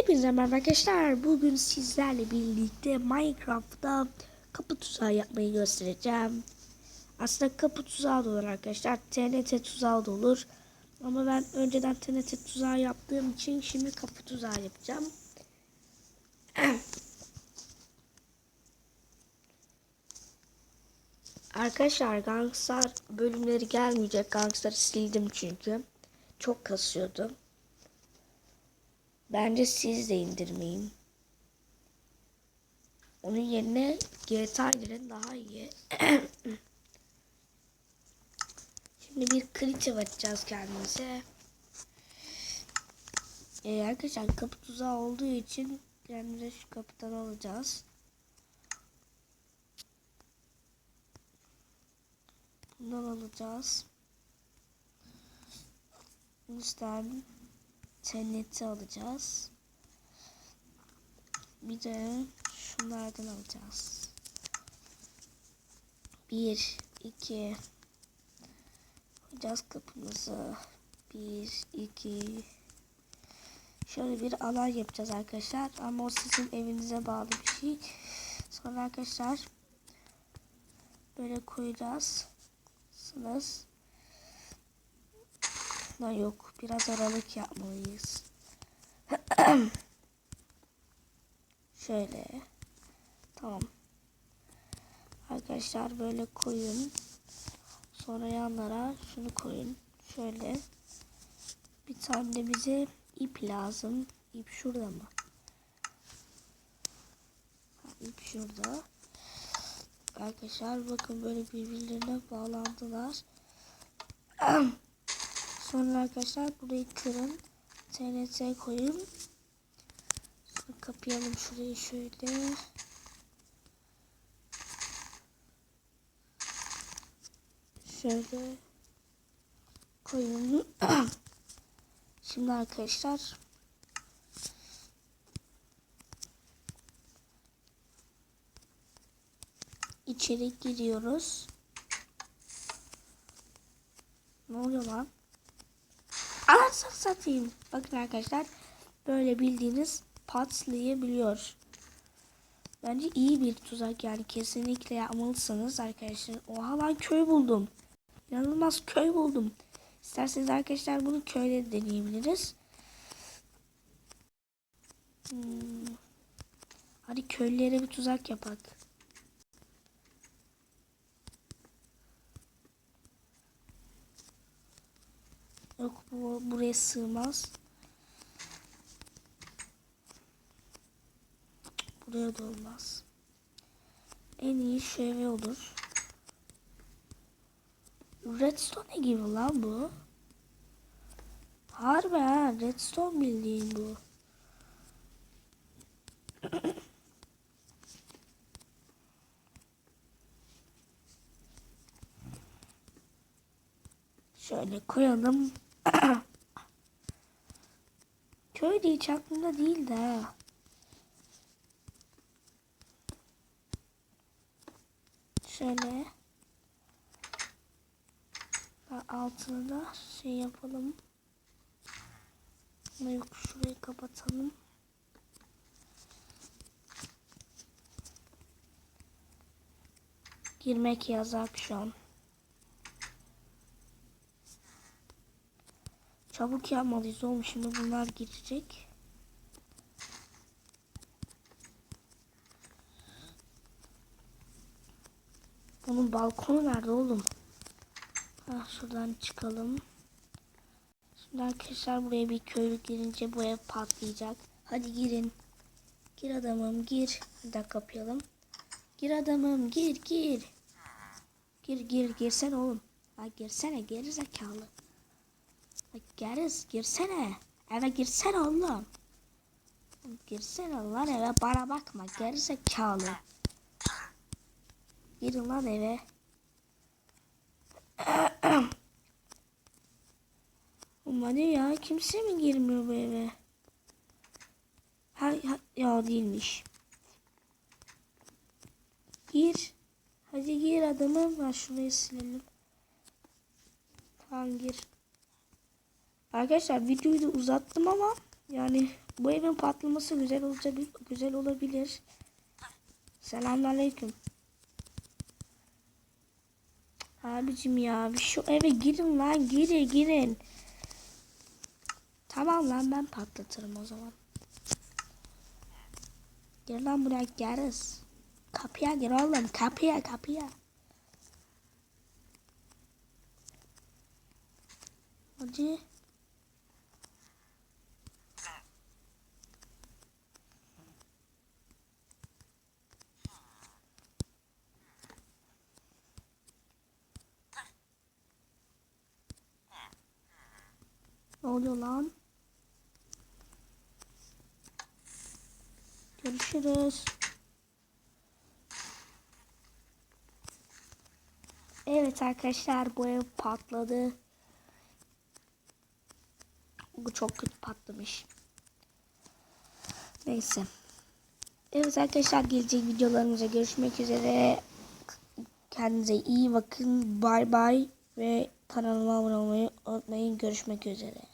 Hepinize merhaba arkadaşlar. Bugün sizlerle birlikte Minecraft'ta kapı tuzağı yapmayı göstereceğim. Aslında kapı tuzağı da olur arkadaşlar. TNT tuzağı da olur. Ama ben önceden TNT tuzağı yaptığım için şimdi kapı tuzağı yapacağım. Arkadaşlar Gangstar bölümleri gelmeyecek. Gangstar'ı sildim çünkü. Çok kasıyordu. Bence siz de indirmeyin. Onun yerine GTA indirin daha iyi. Şimdi bir creative açacağız kendimize. Ee, arkadaşlar kapı tuzağı olduğu için kendimize şu kapıdan alacağız. Bundan alacağız. Üstten TNT alacağız. Bir de şunlardan alacağız. Bir, iki. Koyacağız kapımızı. Bir, iki. Şöyle bir alan yapacağız arkadaşlar. Ama o sizin evinize bağlı bir şey. Sonra arkadaşlar böyle koyacağız. Sınız. Da yok. Biraz aralık yapmalıyız. Şöyle. Tamam. Arkadaşlar böyle koyun. Sonra yanlara şunu koyun. Şöyle. Bir tane de bize ip lazım. İp şurada mı? İp şurada. Arkadaşlar bakın böyle birbirlerine bağlandılar. Sonra arkadaşlar burayı kırın. TNT koyun. Sonra kapayalım şurayı şöyle. Şöyle koyun. Şimdi arkadaşlar içeri giriyoruz. Ne oluyor lan? Anasını satayım. Bakın arkadaşlar böyle bildiğiniz patlayabiliyor. Bence iyi bir tuzak yani kesinlikle yapmalısınız arkadaşlar. Oha lan köy buldum. İnanılmaz köy buldum. İsterseniz arkadaşlar bunu köyde deneyebiliriz. Hmm. Hadi köylere bir tuzak yapak. Yok bu buraya sığmaz. Buraya da olmaz. En iyi eve olur. Redstone gibi lan bu. Harbi ha redstone bildiğin bu. Şöyle koyalım. Köy de hiç aklımda değil de. Şöyle. Altını da şey yapalım. Yok şurayı kapatalım. Girmek yasak şu an. Çabuk yapmalıyız oğlum. Şimdi bunlar girecek. Bunun balkonu nerede oğlum? Ha, şuradan çıkalım. Şimdi arkadaşlar buraya bir köylü girince bu ev patlayacak. Hadi girin. Gir adamım gir. Bir dakika kapayalım. Gir adamım gir gir. Gir gir girsene oğlum. Ha girsene geri zekalı. Geriz girsene. Eve girsene oğlum. Girsene lan eve bana bakma geri zekalı. Girin lan eve. Ne ya kimse mi girmiyor bu eve? Ha ya değilmiş. Gir. Hadi gir adamım. Ha şurayı silelim. Tamam gir. Arkadaşlar videoyu da uzattım ama Yani bu evin patlaması güzel olacak güzel olabilir. Selamünaleyküm. Abicim ya şu eve girin lan girin girin. Tamam lan ben patlatırım o zaman. Gel lan buraya geriz. Kapıya gir oğlum kapıya kapıya. Hadi. Oluyor lan? Görüşürüz. Evet arkadaşlar bu ev patladı. Bu çok kötü patlamış. Neyse. Evet arkadaşlar gelecek videolarımıza görüşmek üzere. Kendinize iyi bakın. Bay bay ve kanalıma abone olmayı unutmayın. Görüşmek üzere.